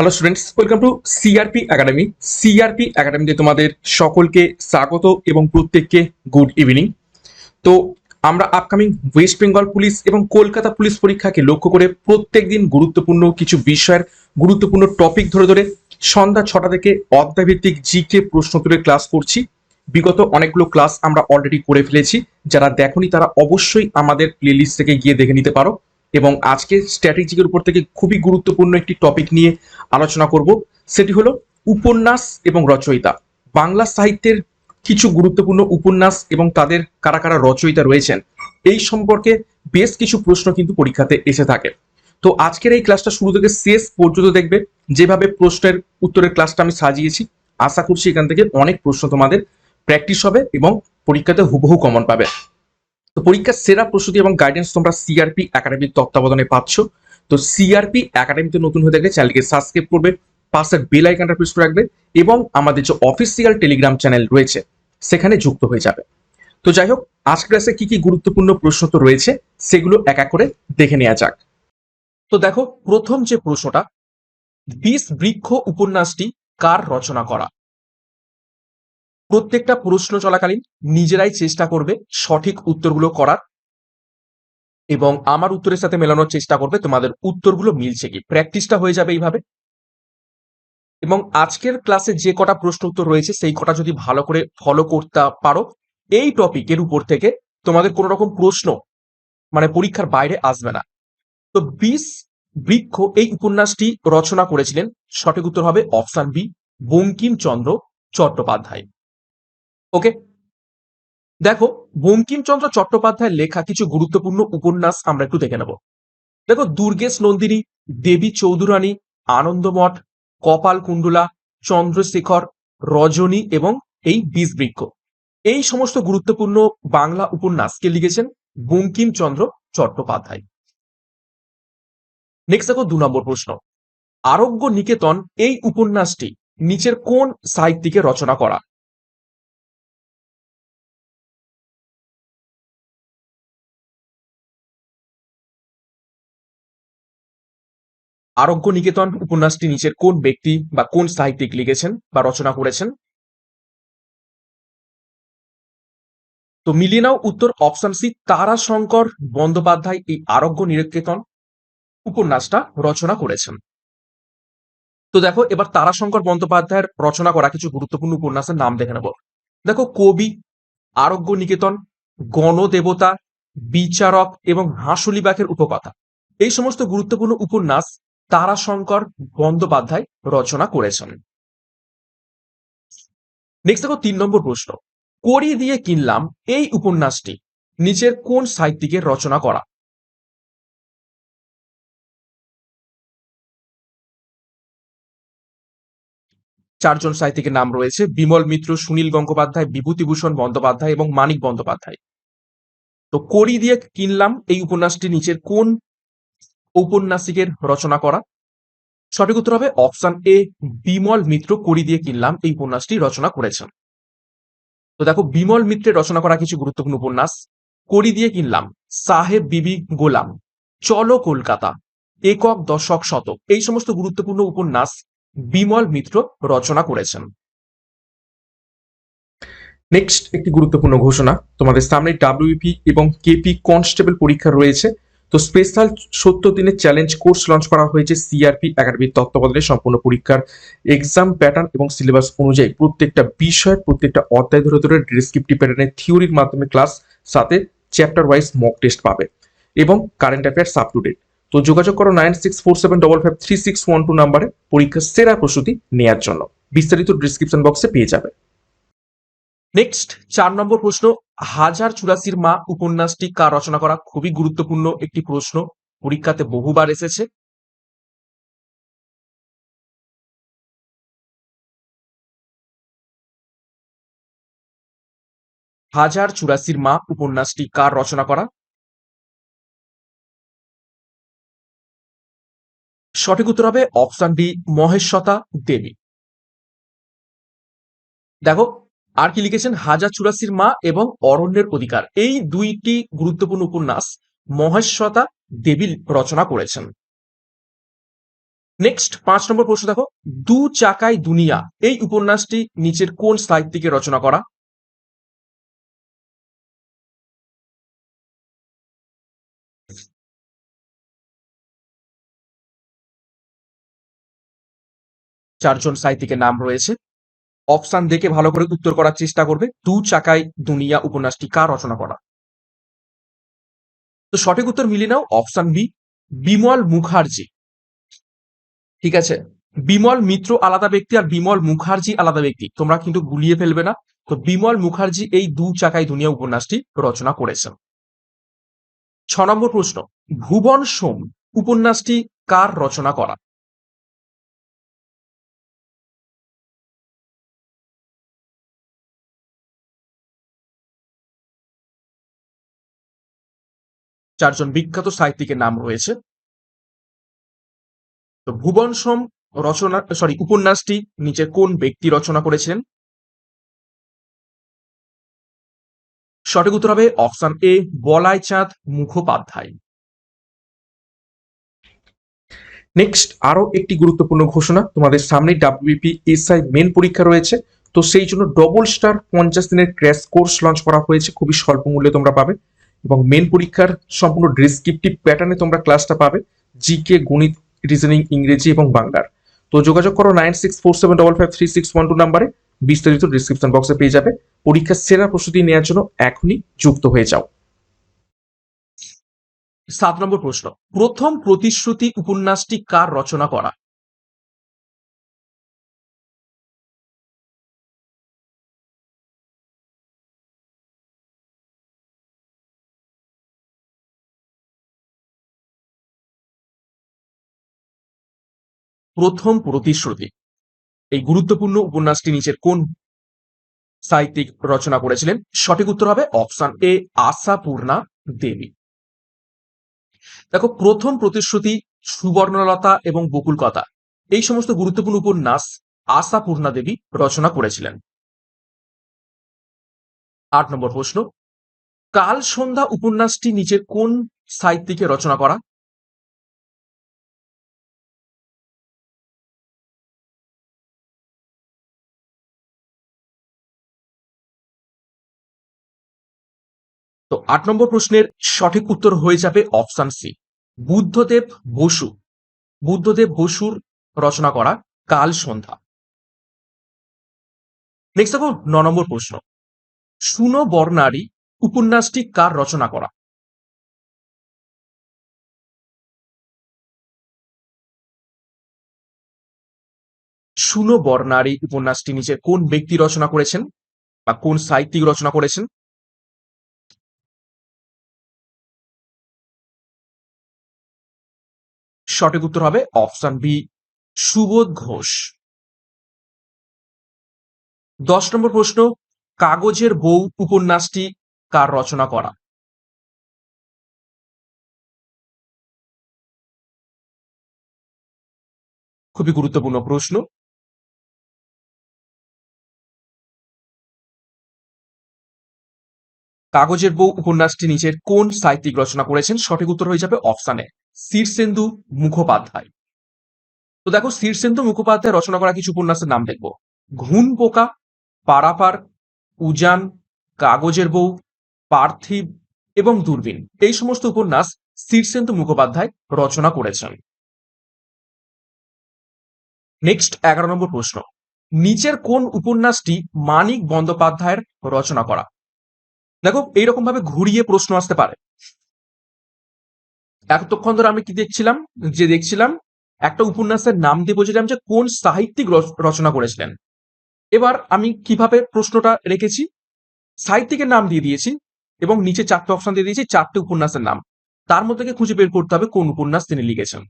Hello students welcome to CRP academy CRP একাডেমিতে তোমাদের সকলকে স্বাগত এবং প্রত্যেককে গুড ইভিনিং তো আমরা আপকামিং ওয়েস্ট বেঙ্গল পুলিশ এবং কলকাতা পুলিশ পরীক্ষাকে লক্ষ্য করে প্রত্যেক দিন গুরুত্বপূর্ণ কিছু বিষয়ের গুরুত্বপূর্ণ টপিক ধরে ধরে সন্ধ্যা ছটা থেকে অধ্যায়ভিত্তিক জিকে প্রশ্ন তুলে ক্লাস করছি। বিগত অনেকগুলো ক্লাস আমরা অলরেডি করে ফেলেছি। যারা দেখনি তারা অবশ্যই আমাদের প্লেলিস্ট থেকে গিয়ে দেখে নিতে পারো। এবং আজকে স্ট্র্যাটেজিকের উপর থেকে খুবই গুরুত্বপূর্ণ একটি টপিক নিয়ে আলোচনা করব। সেটি হলো উপন্যাস এবং রচয়িতা। বাংলা সাহিত্যের কিছু গুরুত্বপূর্ণ উপন্যাস এবং তাদের কারা কারা রচয়িতা রয়েছেন, এই সম্পর্কে বেশ কিছু প্রশ্ন কিন্তু পরীক্ষাতে এসে থাকে। তো আজকের এই ক্লাসটা শুরু থেকে শেষ পর্যন্ত দেখবে। যেভাবে প্রশ্নের উত্তরের ক্লাসটা আমি সাজিয়েছি, আশা করছি এখান থেকে অনেক প্রশ্ন তোমাদের প্র্যাকটিস হবে এবং পরীক্ষাতে হুবহু কমন পাবে। তো পরীক্ষার সেরা প্রস্তুতি এবং গাইডেন্স তোমরা সিআরপি একাডেমির তত্ত্বাবধানে পাচ্ছ। তো সিআরপি একাডেমিতে নতুন হয়ে থাকলে চ্যানেলকে সাবস্ক্রাইব করবে পাশের বেল আইকনটা প্রেস করে রাখবে এবং আমাদের যে অফিসিয়াল টেলিগ্রাম চ্যানেল রয়েছে, সেখানে যুক্ত হয়ে যাবে। তো যাই হোক আজ ক্লাসে কি কি গুরুত্বপূর্ণ প্রশ্ন তো রয়েছে, সেগুলো এক এক করে দেখে নেওয়া যাক। তো দেখো, প্রথম যে প্রশ্নটা, বিষ বৃক্ষ উপন্যাসটি কার রচনা করা? প্রত্যেকটা প্রশ্ন চলাকালীন নিজেরাই চেষ্টা করবে সঠিক উত্তরগুলো করার এবং আমার উত্তরের সাথে মেলানোর চেষ্টা করবে, তোমাদের উত্তরগুলো মিলছে কি? প্র্যাকটিসটা হয়ে যাবে এইভাবে। এবং আজকের ক্লাসে যে কটা প্রশ্ন উত্তর রয়েছে, সেই কটা যদি ভালো করে ফলো করতে পারো, এই টপিকের উপর থেকে তোমাদের কোনো রকম প্রশ্ন মানে পরীক্ষার বাইরে আসবে না। তো বিষ বৃক্ষ এই উপন্যাসটি রচনা করেছিলেন। সঠিক উত্তর হবে option B, Bankimchandra Chattopadhyay. Okay দেখো, বঙ্কিমচন্দ্র চট্টোপাধ্যায়ের লেখা কিছু গুরুত্বপূর্ণ উপন্যাস আমরা একটু দেখে নেব। দেখো, দুর্গেশ নন্দিনী, দেবী চৌধুরানী, আনন্দমঠ, কপাল কুণ্ডলা, চন্দ্রশেখর, রজনী এবং এই বীজবৃক্ষ। এই সমস্ত গুরুত্বপূর্ণ বাংলা উপন্যাসকে লিখেছেন? বঙ্কিমচন্দ্র চট্টোপাধ্যায়। নেক্সট দেখো, দু নম্বর প্রশ্ন। আরোগ্য নিকেতন এই উপন্যাসটি নিচের কোন সাহিত্যিকে রচনা করা? আরোগ্য নিকেতন উপন্যাসটি নিচের কোন ব্যক্তি বা কোন সাহিত্যিক লিখেছেন বা রচনা করেছেন? তো মিলিয়ে নাও উত্তর অপশন সি, তারাশঙ্কর বন্দ্যোপাধ্যায় এই আরোগ্য নিকেতন উপন্যাসটা রচনা করেছেন। তো দেখো, এবার তারাশঙ্কর বন্দ্যোপাধ্যায়ের রচনা করা কিছু গুরুত্বপূর্ণ উপন্যাসের নাম দেখে নেব। দেখো, কবি, আরোগ্য নিকেতন, গণদেবতা, বিচারক এবং হাঁসুলিবাগের উপকথা। এই সমস্ত গুরুত্বপূর্ণ উপন্যাস তারাশঙ্কর বন্দ্যোপাধ্যায় রচনা করেছেন। নেক্সট দেখো তিন নম্বর প্রশ্ন। কড়ি দিয়ে কিনলাম এই উপন্যাসটি, নিচের কোন সাহিত্যিকের রচনা করা? চারজন সাহিত্যিকের নাম রয়েছে, বিমল মিত্র, সুনীল গঙ্গোপাধ্যায়, বিভূতিভূষণ বন্দ্যোপাধ্যায় এবং মানিক বন্দ্যোপাধ্যায়। তো কড়ি দিয়ে কিনলাম এই উপন্যাসটি, নিচের কোন ঔপন্যাসিকের রচনা করা। সঠিক উত্তর হবে অপশন এ, বিমল মিত্র কড়ি দিয়ে কিনলাম এই উপন্যাসটি রচনা করেছেন। তো দেখো, বিমল মিত্রের রচনা করা কিছু গুরুত্বপূর্ণ উপন্যাস। কড়ি দিয়ে কিনলাম, সাহেব বিবি গোলাম, চলো কলকাতা, একক দশক শতক। এই সমস্ত গুরুত্বপূর্ণ উপন্যাস বিমল মিত্র রচনা করেছেন। নেক্সট একটি গুরুত্বপূর্ণ ঘোষণা। তোমাদের সামনে ডাব্লিউপি এবং কেপি কনস্টেবল পরীক্ষা রয়েছে। তো স্পেশাল সত্তর দিনের চ্যালেঞ্জ কোর্স লঞ্চ করা হয়েছে সিআরপি একাডেমির তত্ত্বাবধানে সম্পূর্ণ পরীক্ষার এক্সাম প্যাটার্ন এবং সিলেবাস অনুযায়ী প্রত্যেকটা বিষয়ের প্রত্যেকটা অধ্যায় ধরে ধরে ডিসক্রিপটিভ প্যাটার্নের থিওরির মাধ্যমে ক্লাস সাথে চ্যাপ্টার ওয়াইজ মক টেস্ট পাবে এবং current affairs up to date তো যোগাযোগ করো nine six four seven double five three six one two নাম্বারে পরীক্ষার সেরা প্রস্তুতি নেওয়ার জন্য। বিস্তারিত ডিসক্রিপশন বক্সে পেয়ে যাবে। নেক্সট চার নম্বর প্রশ্ন, হাজার চুরাশির মা উপন্যাসটি কার রচনা করা খুবই গুরুত্বপূর্ণ একটি প্রশ্ন, পরীক্ষাতে বহুবার এসেছে। হাজার চুরাশির মা উপন্যাসটি কার রচনা করা। সঠিক উত্তর হবে অপশন ডি, মহেশ্বতা দেবী। দেখো আর কি লিখেছেন? হাজার চুরাশির মা এবং অরণ্যের অধিকার। এই দুইটি গুরুত্বপূর্ণ উপন্যাস মহেশ্বতা দেবী রচনা করেছেন। নেক্সট পাঁচ নম্বর প্রশ্ন দেখো। দু চাকায় দুনিয়া। এই উপন্যাসটি নিচের কোন সাহিত্যিকে রচনা করা? চারজন সাহিত্যিকের নাম রয়েছে। অপশান দেখে ভালো করে উত্তর করার চেষ্টা করবে। দু চাকায় দুনিয়া উপন্যাসটি কার রচনা করা? তো সঠিক উত্তর মিলিয়ে নাও, অপশান বি, বিমল মুখার্জি। ঠিক আছে? বিমল মিত্র আলাদা ব্যক্তি আর বিমল মুখার্জি আলাদা ব্যক্তি। তোমরা কিন্তু গুলিয়ে ফেলবে না। তো বিমল মুখার্জি এই দু চাকায় দুনিয়া উপন্যাসটি রচনা করেছেন। ছ নম্বর প্রশ্ন, ভুবন সোম, উপন্যাসটি কার রচনা করা? চারজন বিখ্যাত সাহিত্যিকের নাম রয়েছে। তো ভুবন সোম রচনা সরি উপন্যাসটি নিচে কোন ব্যক্তি রচনা করেছেন সঠিক উত্তর হবে অপশন এ বলাই চাঁদ মুখোপাধ্যায়। নেক্সট আরও একটি গুরুত্বপূর্ণ ঘোষণা, তোমাদের সামনে ডাব্লিউপি এসআই মেন পরীক্ষা রয়েছে। তো সেই জন্য ডবল স্টার পঞ্চাশ দিনের ক্র্যাশ কোর্স লঞ্চ করা হয়েছে, খুবই স্বল্প মূল্যে তোমরা পাবে। এবং মেন পরীক্ষার সম্পূর্ণ ডিসক্রিপটিভ প্যাটার্নে তোমরা ক্লাসটা পাবে জিকে গণিত রিজনিং ইংরেজি এবং বাংলার। তো যোগাযোগ করো nine six four seven double five three six two নাম্বারে বিস্তারিত ডিসক্রিপশন বক্সে পেয়ে যাবে। পরীক্ষার সেরা প্রস্তুতি নেওয়ার জন্য এখনই যুক্ত হয়ে যাও। সাত নম্বর প্রশ্ন, প্রথম প্রতিশ্রুতি উপন্যাসটি কার রচনা করা? প্রথম প্রতিশ্রুতি। এই গুরুত্বপূর্ণ উপন্যাসটি নিচের কোন সাহিত্যিক রচনা করেছিলেন? সঠিক উত্তর হবে অপশন এ, আশাপূর্ণা দেবী। দেখো, প্রথম প্রতিশ্রুতি সুবর্ণলতা এবং বকুলকথা এই সমস্ত গুরুত্বপূর্ণ উপন্যাস আশাপূর্ণা দেবী রচনা করেছিলেন। আট নম্বর প্রশ্ন, কাল সন্ধ্যা উপন্যাসটি নিচের কোন সাহিত্যিকে রচনা করা? আট নম্বর প্রশ্নের সঠিক উত্তর হয়ে যাবে অপশন সি। বুদ্ধদেব বসু। বুদ্ধদেব বসুর রচনা করা কাল সন্ধ্যা। নেক্সট দেখো ন নম্বর প্রশ্ন। সুনো বর্ণারী উপন্যাসটি কার রচনা করা? সুনো বর্ণারী উপন্যাসটি নিচে কোন ব্যক্তি রচনা করেছেন বা কোন সাহিত্যিক রচনা করেছেন? সঠিক উত্তর হবে অপশন বি সুবোধ ঘোষ। দশ নম্বর প্রশ্ন, কাগজের বউ উপন্যাসটি কার রচনা করা? খুবই গুরুত্বপূর্ণ প্রশ্ন। কাগজের বউ উপন্যাসটি নিচের কোন সাহিত্যিক রচনা করেছেন? সঠিক উত্তর হয়ে যাবে অপশানে শীর্ষেন্দু মুখোপাধ্যায়। তো দেখো শীর্ষেন্দু মুখোপাধ্যায় রচনা করা কিছু উপন্যাসের নাম দেখব। ঘুন পোকা, পারাপার, উজান, কাগজের বউ, পার্থিব এবং দূরবীন। এই সমস্ত উপন্যাস শীর্ষেন্দু মুখোপাধ্যায় রচনা করেছেন। নেক্সট এগারো নম্বর প্রশ্ন। নিচের কোন উপন্যাসটি মানিক বন্দ্যোপাধ্যায়ের রচনা করা? দেখো এইরকম ভাবে ঘুরিয়ে প্রশ্ন আসতে পারে। এতক্ষণ ধরে আমি কি দেখছিলাম? যে দেখছিলাম, একটা উপন্যাসের নাম দিয়ে বলছিলাম যে কোন সাহিত্যিক রচনা করেছিলেন। এবার আমি কীভাবে প্রশ্নটা রেখেছি? সাহিত্যিকের নাম দিয়ে দিয়েছি এবং নিচে চারটে অপশন দিয়ে দিয়েছি, চারটে উপন্যাসের নাম। তার মধ্যে খুঁজে বের করতে হবে কোন উপন্যাস তিনি লিখেছেন।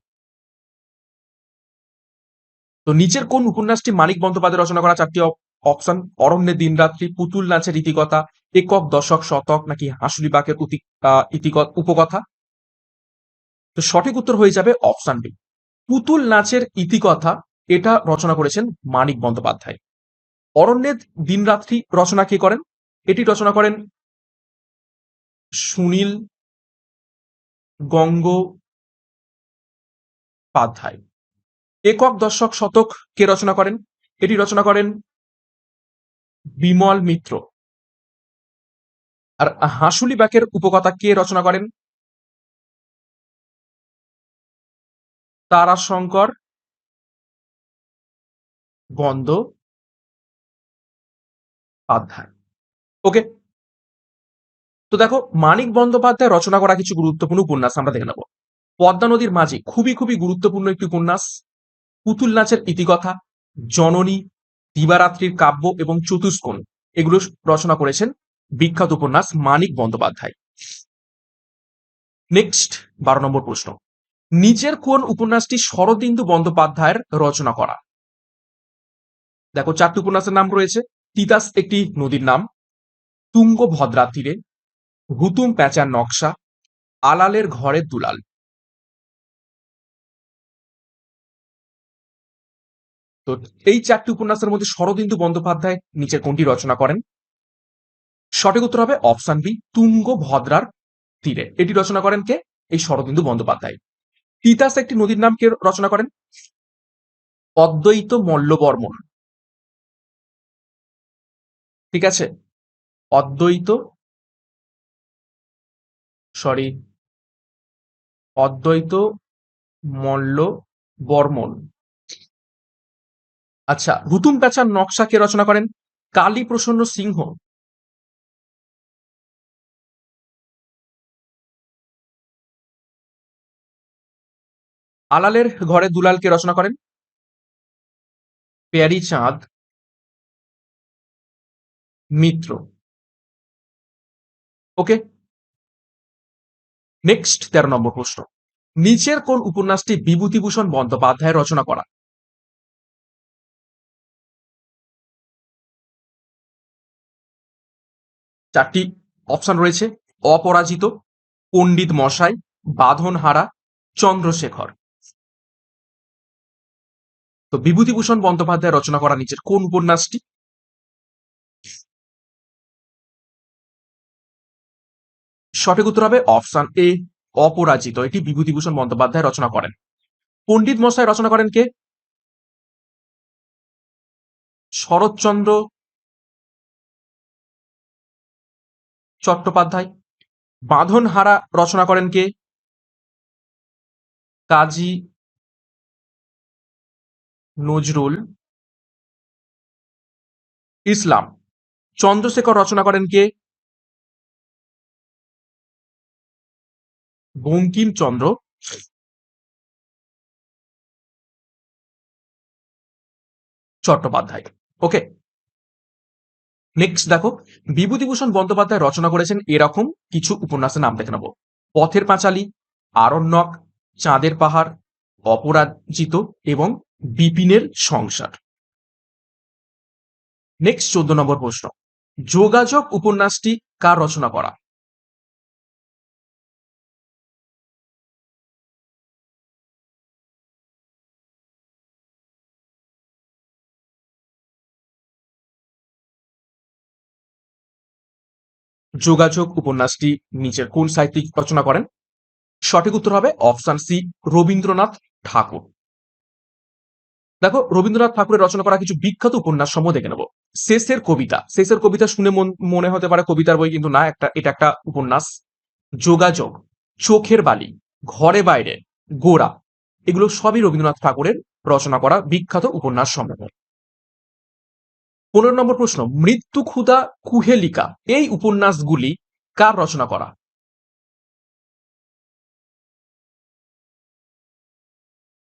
তো নিচের কোন উপন্যাসটি মানিক বন্দ্যোপাধ্যায় রচনা করা, চারটি অপশন অরণ্যের দিনরাত্রি পুতুল নাচের ইতিকথা, একক দশক শতক নাকি হাসুলি বাকের উপকথা? তো সঠিক উত্তর হয়ে যাবে অপশন বি। পুতুল নাচের ইতিকথা, এটা রচনা করেছেন মানিক বন্দ্যোপাধ্যায়। অরণ্যের দিনরাত্রি রচনা কে করেন? এটি রচনা করেন সুনীল গঙ্গোপাধ্যায় একক দশক শতক কে রচনা করেন? এটি রচনা করেন বিমল মিত্র। আর হাঁসুলি বাকের উপকথা কে রচনা করেন? তারাশঙ্কর বন্দ্যোপাধ্যায় ওকে। তো দেখো, মানিক বন্দ্যোপাধ্যায় রচনা করা কিছু গুরুত্বপূর্ণ উপন্যাস আমরা দেখে নেব। পদ্মা নদীর মাঝে খুবই খুবই গুরুত্বপূর্ণ একটি উপন্যাস। পুতুল নাচের ইতিকথা, জননী দিবারাত্রির কাব্য এবং চতুষ্কোণ, এগুলো রচনা করেছেন বিখ্যাত উপন্যাস মানিক বন্দ্যোপাধ্যায়। নেক্সট বারো নম্বর প্রশ্ন। নিচের কোন উপন্যাসটি শরদিন্দু বন্দ্যোপাধ্যায়ের রচনা করা? দেখো, চারটি উপন্যাসের নাম রয়েছে। তিতাস একটি নদীর নাম তুঙ্গভদ্রা তীরে হুতুম প্যাঁচার নকশা, আলালের ঘরের দুলাল। তো এই চারটি উপন্যাসের মধ্যে শরদিন্দু বন্দ্যোপাধ্যায় নিচের কোনটি রচনা করেন? সঠিক উত্তর হবে অপশন বি, তুঙ্গ ভদ্রার তীরে। এটি রচনা করেন কে? এই শরদিন্দু বন্দ্যোপাধ্যায়। তিতাস একটি নদীর নাম কে রচনা করেন? অদ্বৈত মল্লবর্মন। ঠিক আছে? অদ্বৈত সরি অদ্বৈত মল্ল বর্মন আচ্ছা হুতুম প্যাচার নকশা কে রচনা করেন? কালী প্রসন্ন সিংহ। আলালের ঘরে দুলালকে রচনা করেন? প্যারি চাঁদ। মিত্র। ওকে। নেক্সট তেরো নম্বর প্রশ্ন। নিচের কোন উপন্যাসটি বিভূতিভূষণ বন্দ্যোপাধ্যায় রচনা করা? চারটি অপশন রয়েছে। অপরাজিত, পণ্ডিত মশাই, বাঁধনহারা, চন্দ্রশেখর। তো বিভূতিভূষণ বন্দ্যোপাধ্যায় রচনা করা নিচের কোন উপন্যাসটি? সঠিক উত্তর হবে অপশন এ, অপরাজিত। এটি বিভূতিভূষণ বন্দ্যোপাধ্যায় রচনা করেন। পণ্ডিত মশাই রচনা করেন কে? শরৎচন্দ্র চট্টোপাধ্যায়। বাঁধনহারা রচনা করেন কে? কাজী নজরুল ইসলাম। চন্দ্রশেখর রচনা করেন কে? বঙ্কিমচন্দ্র। চট্টোপাধ্যায়। ওকে। নেক্সট দেখো, বিভূতিভূষণ বন্দ্যোপাধ্যায় রচনা করেছেন এরকম কিছু উপন্যাসের নাম দেখে নেব। পথের পাঁচালী, আরণ্যক, চাঁদের পাহাড়, অপরাজিত এবং বিপিনের সংসার। নেক্সট চোদ্দ নম্বর প্রশ্ন। যোগাযোগ উপন্যাসটি কার রচনা করা? যোগাযোগ উপন্যাসটি নিচের কোন সাহিত্যিক রচনা করেন? সঠিক উত্তর হবে অপশন সি, রবীন্দ্রনাথ ঠাকুর। দেখো, রবীন্দ্রনাথ ঠাকুরের রচনা করা কিছু বিখ্যাত উপন্যাস সমূহ দেখে নেব। শেষের কবিতা। শেষের কবিতা শুনে মনে হতে পারে কবিতার বই কিন্তু না, একটা, এটা একটা উপন্যাস। যোগাযোগ, চোখের বালি, ঘরে বাইরে, গোড়া। এগুলো সবই রবীন্দ্রনাথ ঠাকুরের রচনা করা বিখ্যাত উপন্যাস সমূহ। পনেরো নম্বর প্রশ্ন, মৃত্যু ক্ষুদা কুহেলিকা, এই উপন্যাসগুলি কার রচনা করা?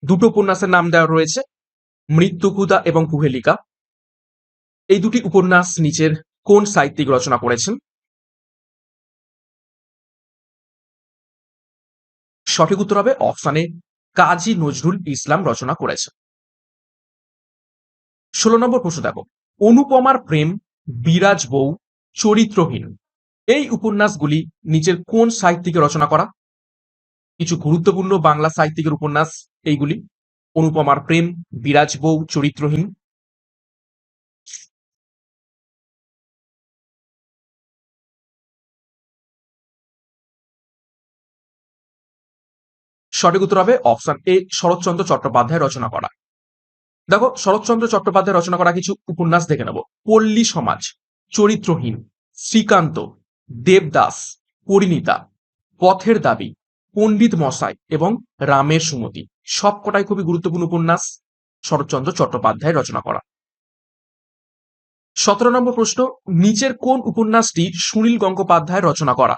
দুটো উপন্যাসের নাম দেওয়া রয়েছে মৃত্যুকুদা এবং কুহেলিকা। এই দুটি উপন্যাস নিচের কোন সাহিত্যিক রচনা করেছেন? সঠিক উত্তর হবে অপশানে কাজী নজরুল ইসলাম রচনা করেছেন। ষোলো নম্বর প্রশ্ন দেখো অনুপমার প্রেম, বিরাজ বউ, চরিত্রহীন। এই উপন্যাসগুলি নিচের কোন সাহিত্যিকে রচনা করা? কিছু গুরুত্বপূর্ণ বাংলা সাহিত্যিকের উপন্যাস এইগুলি। অনুপমার প্রেম, বিরাজ বউ, চরিত্রহীন। সঠিক উত্তর হবে অপশন এ, শরৎচন্দ্র চট্টোপাধ্যায় রচনা করা। দেখো, শরৎচন্দ্র চট্টোপাধ্যায় রচনা করা কিছু উপন্যাস দেখে নেব। পল্লী সমাজ, চরিত্রহীন, শ্রীকান্ত, দেবদাস, পরিণীতা, পথের দাবি, পণ্ডিত মশাই এবং রামের সুমতি। সবকটাই খুবই গুরুত্বপূর্ণ উপন্যাস শরৎচন্দ্র চট্টোপাধ্যায় রচনা করা। সতেরো নম্বর প্রশ্ন, নিচের কোন উপন্যাসটি সুনীল গঙ্গোপাধ্যায় রচনা করা?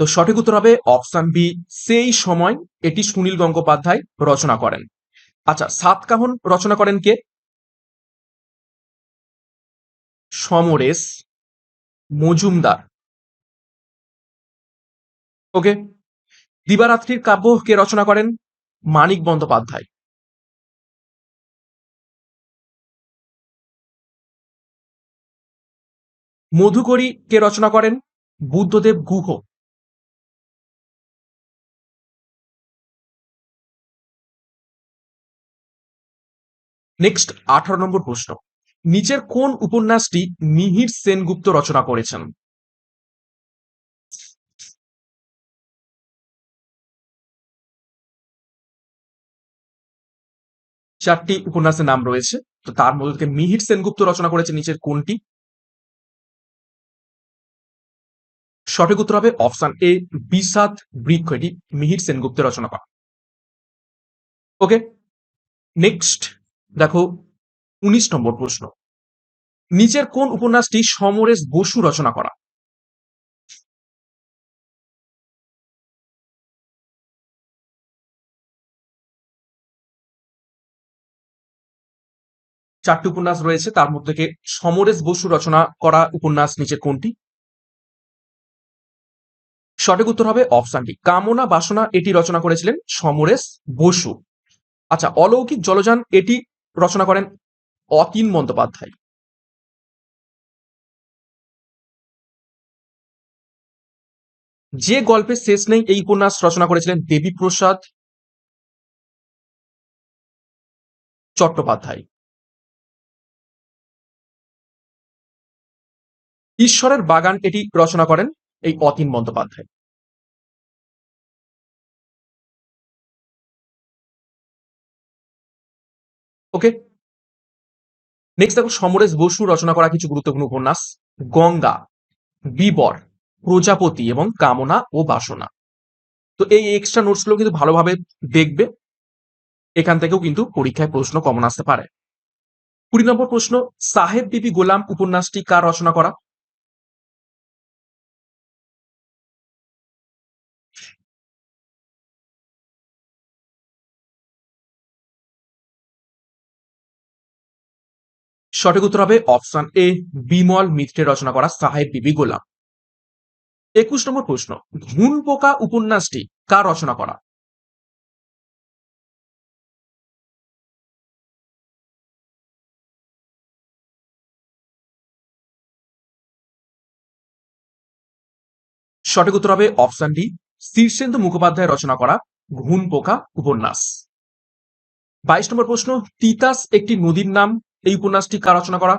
তো সঠিক উত্তর হবে অপশন বি, সেই সময় এটি সুনীল গঙ্গোপাধ্যায় রচনা করেন। আচ্ছা সাতকাহন রচনা করেন কে? সমরেশ মজুমদার। ওকে, দিবারাত্রির কাব্য কে রচনা করেন? মানিক বন্দ্যোপাধ্যায়। মধুকরী কে রচনা করেন? বুদ্ধদেব গুহ। নেক্সট আঠারো নম্বর প্রশ্ন। নিচের কোন উপন্যাসটি মিহির সেনগুপ্ত রচনা করেছেন? চারটি উপন্যাসের নাম রয়েছে, তো তার মধ্যে থেকে মিহির সেনগুপ্ত রচনা করেছে নিচের কোনটি? সঠিক উত্তর হবে অপশন এ, বিষাদ বৃক্ষ। এটি মিহির সেনগুপ্তের রচনা করা। Okay, next. দেখো, উনিশ নম্বর প্রশ্ন। নিচের কোন উপন্যাসটি সমরেশ বসু রচনা করা? চারটি উপন্যাস রয়েছে, তার মধ্যে সমরেশ বসু রচনা করা উপন্যাস নিচের কোনটি? সঠিক উত্তর হবে অপশনটি কামনা বাসনা এটি রচনা করেছিলেন সমরেশ বসু। আচ্ছা অলৌকিক জলযান এটি রচনা করেন অতীন বন্দ্যোপাধ্যায়। যে গল্পের শেষ নেই এই উপন্যাস রচনা করেছিলেন দেবীপ্রসাদ চট্টোপাধ্যায়। ঈশ্বরের বাগান এটি রচনা করেন এই অতীন বন্দ্যোপাধ্যায়। ওকে নেক্সট দেখো, সমরেশ বসু রচনা করা কিছু গুরুত্বপূর্ণ উপন্যাস। গঙ্গা, বিবর, প্রজাপতি এবং কামনা ও বাসনা। তো এই এক্সট্রা নোটসগুলো কিন্তু ভালোভাবে দেখবে। এখান থেকেও কিন্তু পরীক্ষায় প্রশ্ন কমন আসতে পারে। কুড়ি নম্বর প্রশ্ন, সাহেব বিবি গোলাম উপন্যাসটি কার রচনা করা? সঠিক উত্তর হবে অপশন এ, বিমল মিত্রের রচনা করা সাহেব বিবি গোলাম। একুশ নম্বর প্রশ্ন ঘুন পোকা উপন্যাসটি কার রচনা করা? সঠিক উত্তর হবে অপশন ডি, শীর্ষেন্দু মুখোপাধ্যায় রচনা করা ঘুন পোকা উপন্যাস। বাইশ নম্বর প্রশ্ন, তিতাস একটি নদীর নাম এই উপন্যাসটি কার রচনা করা?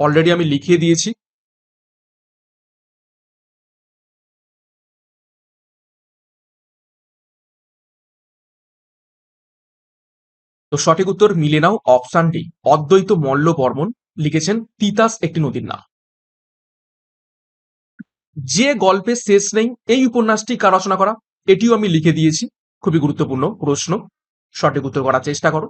অলরেডি আমি লিখিয়ে দিয়েছি। তো সঠিক উত্তর মিলে নাও অপশন ডি অদ্বৈত মল্ল বর্মন লিখেছেন তিতাস একটি নদীর নাম। যে গল্পের শেষ নেই, এই উপন্যাসটি কার রচনা করা? এটিও আমি লিখে দিয়েছি। খুবই গুরুত্বপূর্ণ প্রশ্ন। সঠিক উত্তর করার চেষ্টা করো।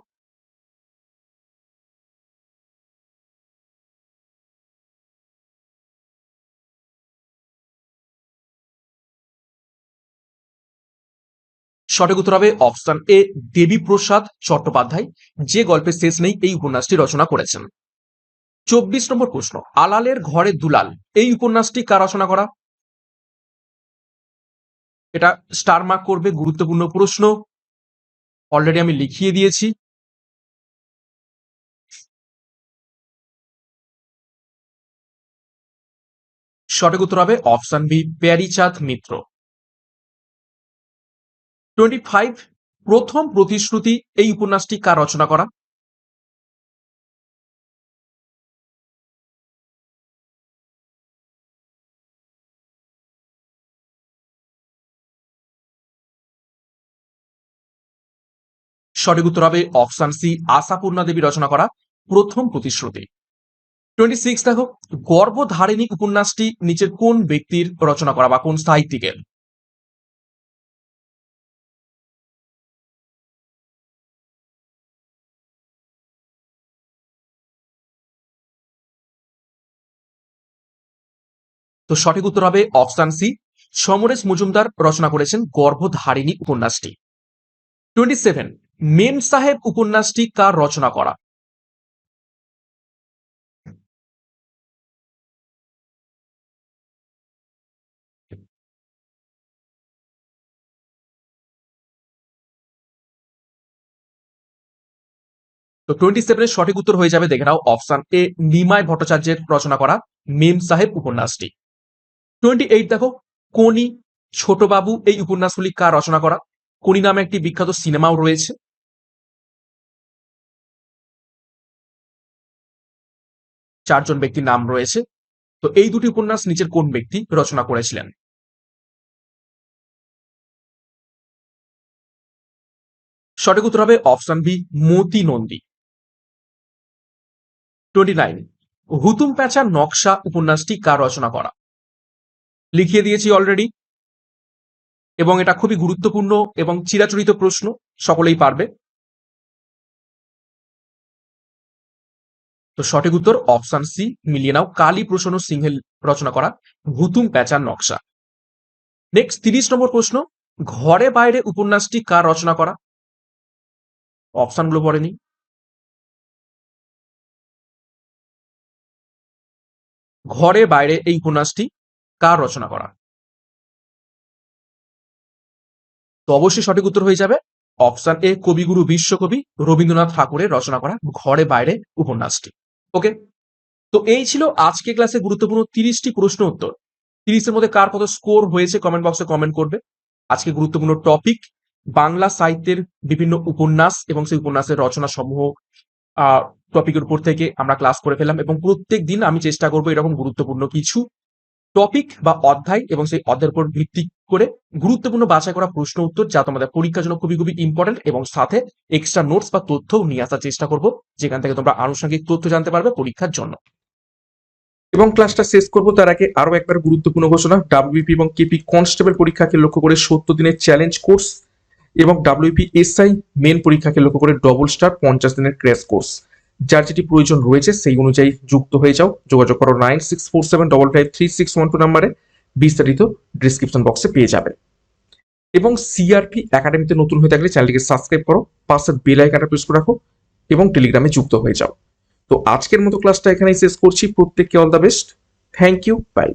সঠিক উত্তর হবে অপশন এ, দেবীপ্রসাদ চট্টোপাধ্যায়। যে গল্পের শেষ নেই, এই উপন্যাসটি রচনা করেছেন। চব্বিশ নম্বর প্রশ্ন, আলালের ঘরে দুলাল, এই উপন্যাসটি কার রচনা করা? এটা স্টার মার্ক করবে, গুরুত্বপূর্ণ প্রশ্ন। অলরেডি আমি লিখিয়ে দিয়েছি। সঠিক উত্তর হবে option B, Pyarichand Mitra. Twenty five Pratham Pratishruti এই উপন্যাসটি কার রচনা করা? সঠিক উত্তর হবে অপশান সি, আশাপূর্ণা দেবী রচনা করা প্রথম প্রতিশ্রুতি। টোয়েন্টি সিক্স দেখো, গর্ভধারিণী উপন্যাসটি নিচের কোন ব্যক্তির রচনা করা বা কোন সাহিত্যিকের? তো সঠিক উত্তর হবে অপশন সি। সমরেশ মজুমদার রচনা করেছেন গর্ভধারিণী উপন্যাসটি। টোয়েন্টি সেভেন মেম সাহেব উপন্যাসটি কার রচনা করা? তো টোয়েন্টি সেভেনের সঠিক উত্তর হয়ে যাবে, দেখে নাও, অপশন এ, নিমাই ভট্টাচার্যের রচনা করা মেম সাহেব উপন্যাসটি। টোয়েন্টি এইট দেখো, কোনি ছোটবাবু এই উপন্যাসগুলি কার রচনা করা? কোনি নামে একটি বিখ্যাত সিনেমাও রয়েছে। চারজন ব্যক্তির নাম রয়েছে। তো এই দুটি উপন্যাস নিচের কোন ব্যক্তি রচনা করেছিলেন? সঠিক উত্তর হবে option B, Moti Nandi. Twenty nine Hutum Pyancha Naksha উপন্যাসটি কার রচনা করা? লিখিয়ে দিয়েছি অলরেডি এবং এটা খুবই গুরুত্বপূর্ণ এবং চিরাচরিত প্রশ্ন, সকলেই পারবে। তো সঠিক উত্তর অপশন সি মিলিয়ে নাও কালী প্রসন্ন সিংহের রচনা করা হুতুম প্যাঁচার নকশা। নেক্সট তিরিশ নম্বর প্রশ্ন, ঘরে বাইরে উপন্যাসটি কার রচনা করা? অপশনগুলো পড়েনি ঘরে বাইরে এই উপন্যাসটি কার রচনা করা? তো অবশ্যই সঠিক উত্তর হয়ে যাবে। অপশন এ কবিগুরু বিশ্বকবি রবীন্দ্রনাথ ঠাকুরের রচনা করা ঘরে বাইরে উপন্যাসটি। ওকে? তো এই ছিল আজকে ক্লাসে গুরুত্বপূর্ণ তিরিশটি প্রশ্ন উত্তর। তিরিশের মধ্যে কার কত স্কোর হয়েছে কমেন্ট বক্সে কমেন্ট করবে। আজকে গুরুত্বপূর্ণ টপিক, বাংলা সাহিত্যের বিভিন্ন উপন্যাস এবং সেই উপন্যাসের রচনা সমূহ টপিকের উপর থেকে আমরা ক্লাস করে ফেললাম এবং প্রত্যেক দিন আমি চেষ্টা করব এরকম গুরুত্বপূর্ণ কিছু টপিক বা অধ্যায় এবং সেই অধ্যায়ের উপর ভিত্তি করে গুরুত্বপূর্ণ বাছাই করা প্রশ্ন উত্তর যা তোমাদের পরীক্ষার জন্য খুবই খুবই ইম্পর্টেন্ট এবং সাথে এক্সট্রা নোটস বা তথ্যও নিয়ে আসার চেষ্টা করব, যেখান থেকে তোমরা আনুষঙ্গিক তথ্য জানতে পারবে পরীক্ষার জন্য। এবং ক্লাসটা শেষ করব, তার আগে আরও একবার গুরুত্বপূর্ণ ঘোষণা ডাব্লিউপি এবং কেপি কনস্টেবল পরীক্ষাকে লক্ষ্য করে সত্তর দিনের চ্যালেঞ্জ কোর্স এবং W P S I main পরীক্ষাকে লক্ষ্য করে ডবল স্টার পঞ্চাশ দিনের ক্র্যাশ কোর্স যার যেটি প্রয়োজন রয়েছে সেই অনুযায়ী যুক্ত হয়ে যাও। যোগাযোগ করো nine six four seven double five three six one two নাম্বারে বিস্তারিত ডিসক্রিপশন বক্সে পেয়ে যাবে। এবং সিআরপি একাডেমিতে নতুন হয়ে থাকলে চ্যানেলটিকে সাবস্ক্রাইব করো, পাশে বেল আইকনটা প্রেস করে রাখো এবং টেলিগ্রামে যুক্ত হয়ে যাও। তো আজকের মতো ক্লাসটা এখানেই শেষ করছি। প্রত্যেককে all the best thank you bye